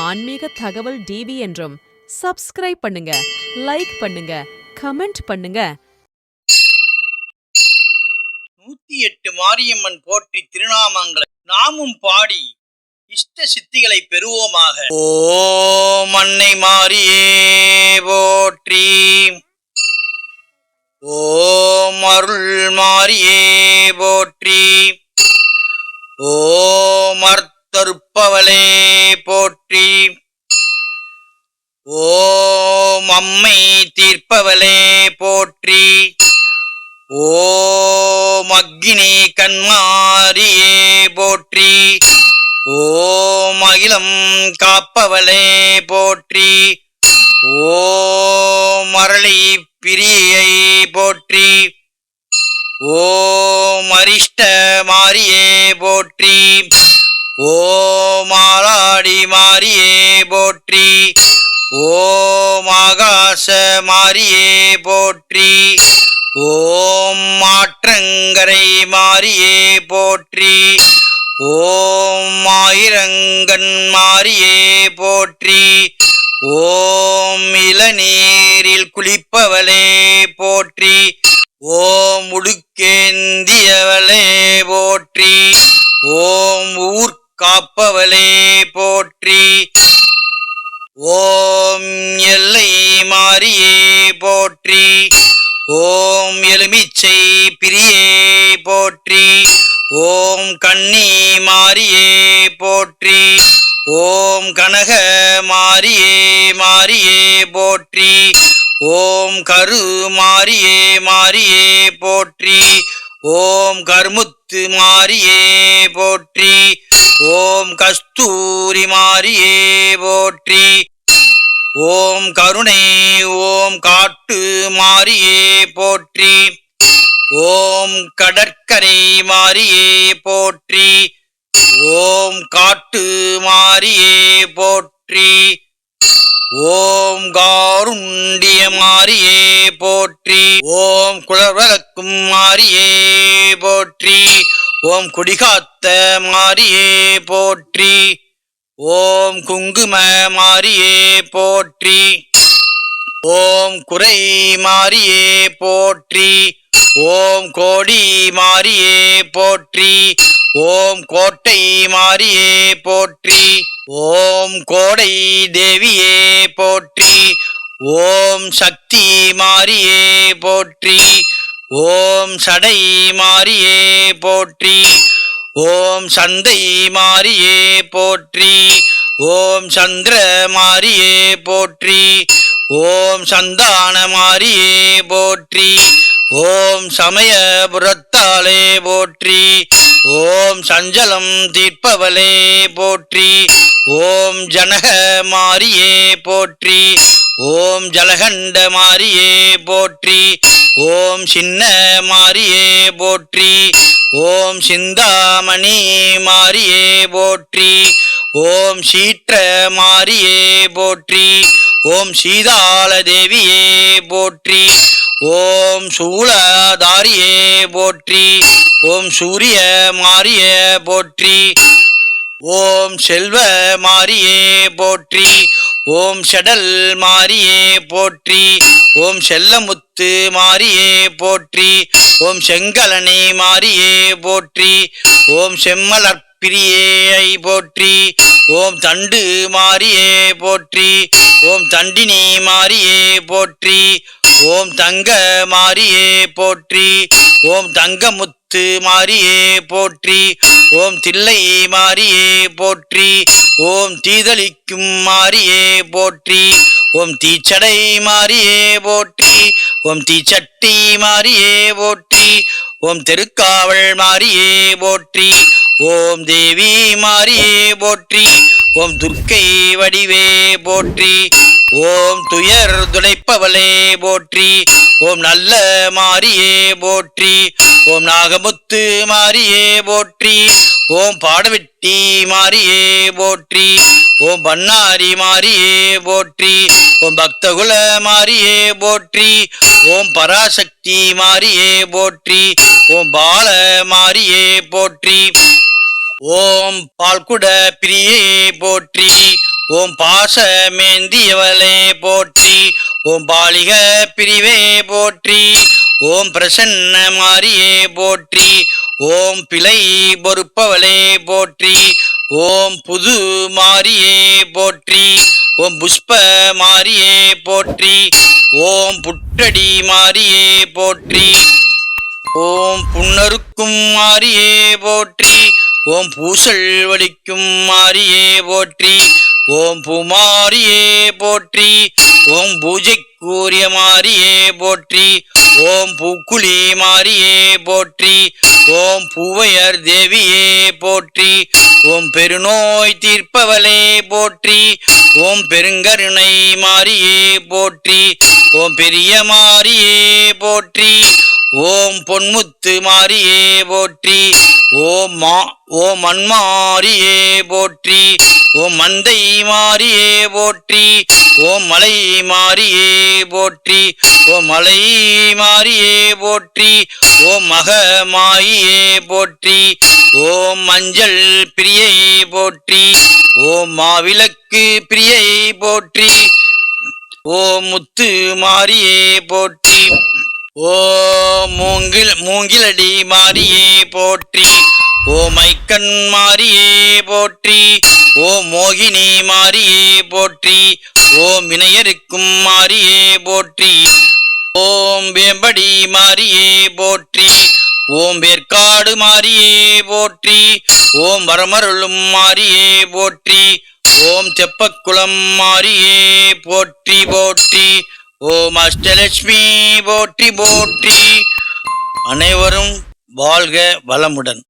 ஆன்மீக தகவல் டிவி என்றும். சப்ஸ்கிரைப் பண்ணுங்க லைக் பண்ணுங்க கமெண்ட் பண்ணுங்க. நூத்தி எட்டு மாரியம்மன் போற்றி திருநாமங்களை நாமும் பாடி இஷ்ட சித்திகளை பெறுவோமாக. ஓம் அன்னை மாறியே போற்றி. ஓம் அருள் மாறியே போற்றி. ஓம் அர்த்தருப்பவளே போற்றி. ஓம் அம்மை தீர்ப்பவளே போற்றி. ஓம் அக்னி கண்மாரியே போற்றி. ஓம் அகிலம் காப்பவளே போற்றி. ஓம் அரளி பிரியை போற்றி. ஓம் அரிஷ்ட மாரியே போற்றி. ஓம் மாலாடி மாரியே போற்றி. ஓ ஆகாச மாரியே போற்றி. ஓம் மாற்றங்கரை மாரியே போற்றி. ஓம் ஆயிரங்கன் மாரியே போற்றி. ஓம் இளநீரில் குளிப்பவளே போற்றி. ஓம் உடுக்கேந்தியவளே போற்றி. ஓம் ஊர் காப்பவளே போற்றி. ஓம் எல்லை மாரியே போற்றி. ஓம் எலுமிச்சை பிரியே போற்றி. ஓம் கண்ணி மாரியே போற்றி. ஓம் கனக மாரியே மாரியே போற்றி. ஓம் கரு மாரியே மாரியே போற்றி. ஓம் கருமுத்து மாரியே போற்றி. ஓம் கஸ்தூரி மாரியே போற்றி. ஓம் கருணை ஓம் காட்டு மாரியே போற்றி. ஓம் கடற்கரை மாரியே போற்றி. ஓம் காட்டு மாரியே போற்றி. ஓம் காருண்டிய மாரியே போற்றி. ஓம் குளவழக்கும் மாரியே போற்றி. ஓம் குடிகாத்த மாரியே போற்றி. ஓம் குங்கும மாரியே போற்றி. ஓம் குறை மாரியே போற்றி. ஓம் கோடி மாரியே போற்றி. ஓம் கோட்டை மாரியே போற்றி. ஓம் கோடை தேவியே போற்றி. ஓம் சக்தி மாரியே போற்றி. ஓம் சடை மாரியே போற்றி. ஓம் சந்தை மாரியே போற்றி. ஓம் சந்திர மாரியே போற்றி. ஓம் சந்தான மாரியே போற்றி. ஓம் சமயபுரத்தாலே போற்றி. ஓம் சஞ்சலம் தீர்ப்பவளே போற்றி. ஓம் ஜனக மாரியே போற்றி. ஓம் ஜலகண்ட மாரியே போற்றி ஓம் சின்ன மாரியே போற்றி ஓம் சிந்தாமணி மாரியே போற்றி ஓம் சீற்ற மாரியே போற்றி ஓம் சீதாள தேவியே போற்றி ஓம் சூலதாரியே போற்றி ஓம் சூரிய மாரிய போற்றி ஓம் செல்வ மாரியே போற்றி ஓம் ஷடல் மாரியே போற்றி ஓம் செல்லமுத்து மாரியே போற்றி ஓம் செங்கலனை மாரியே போற்றி ஓம் செம்மலர்பிரியை போற்றி ஓம் தண்டு மாரியே போற்றி ஓம் தண்டினி மாரியே போற்றி ஓம் தங்க மாரியே போற்றி ஓம் தங்கமுத்து மாரியே போற்றி ஓம் தில்லை மாரியே போற்றி ஓம் தீதளிக்கும் மாரியே போற்றி ஓம் தீச்சடை மாரியே போற்றி ஓம் தீச்சட்டி மாரியே போற்றி ஓம் திருக்காவல் மாரியே போற்றி ஓம் தேவி மாரியே போற்றி ஓம் துர்க்கை வடிவே போற்றி ஓம் துயர் துடைப்பவளே போற்றி ஓம் நல்ல மாரியே போற்றி ஓம் நாகமுத்து மாரியே போற்றி ஓம் பாடவெட்டி மாறியே போற்றி. ஓம் பண்ணாரி மாறியே போற்றி. ஓம் பக்தகுல மாறியே போற்றி. ஓம் பராசக்தி மாறியே போற்றி. ஓம் பால மாறியே போற்றி. ஓம் பால்குட பிரியே போற்றி. ஓம் பாச மேந்தியவளே போற்றி. ஓம் பாலிக பிரிவே போற்றி. ஓம் பிரசன்ன மாரியே போற்றி. ஓம் பிழை பொறுப்பவளே போற்றி ஓம் புது மாரியே போற்றி ஓம் புஷ்ப மாரியே போற்றி ஓம் புட்டடி மாரியே போற்றி ஓம் புன்னருக்கும் மாரியே போற்றி ஓம் பூசல் வலிக்கும் மாரியே போற்றி ஓம் பூமாரியே போற்றி ஓம் பூஜைக்குரிய மாரியே போற்றி ஓம் பூக்குழி மாரியே போற்றி ஓம் பூவையர் தேவியே போற்றி ஓம் பெருநோய் தீர்ப்பவளே போற்றி ஓம் பெருங்கருணை மாறியே போற்றி ஓம் பெரிய மாறியே போற்றி ஓம் பொன்முத்து மாரியே போற்றி ஓம் மா ஓம் மண்மாரியே போற்றி ஓம் மந்தை மாரியே போற்றி ஓம் மலை மாறியே போற்றி ஓம் மலை மாறியே போற்றி ஓம் மக போற்றி ஓம் மஞ்சள் பிரியை போற்றி ஓம் மாவிளக்கு பிரியை போற்றி ஓம் முத்து மாறியே போற்றி ஓ மூங்கில் மூங்கிலடி மாறியே போற்றி ஓ மைக்கண் மாறியே போற்றி ஓ மோகினி மாறியே போற்றி ஓம் வினையருக்கும் மாரியே போற்றி. ஓம் வேம்படி மாரியே போற்றி. ஓம் வேற்காடு மாரியே போற்றி. ஓம் வரமருளும் மாரியே போற்றி. ஓம் தெப்பக்குளம் மாரியே போற்றி போற்றி. ஓம் அஷ்டலட்சுமி போற்றி போற்றி. அனைவரும் வாழ்க வளமுடன்.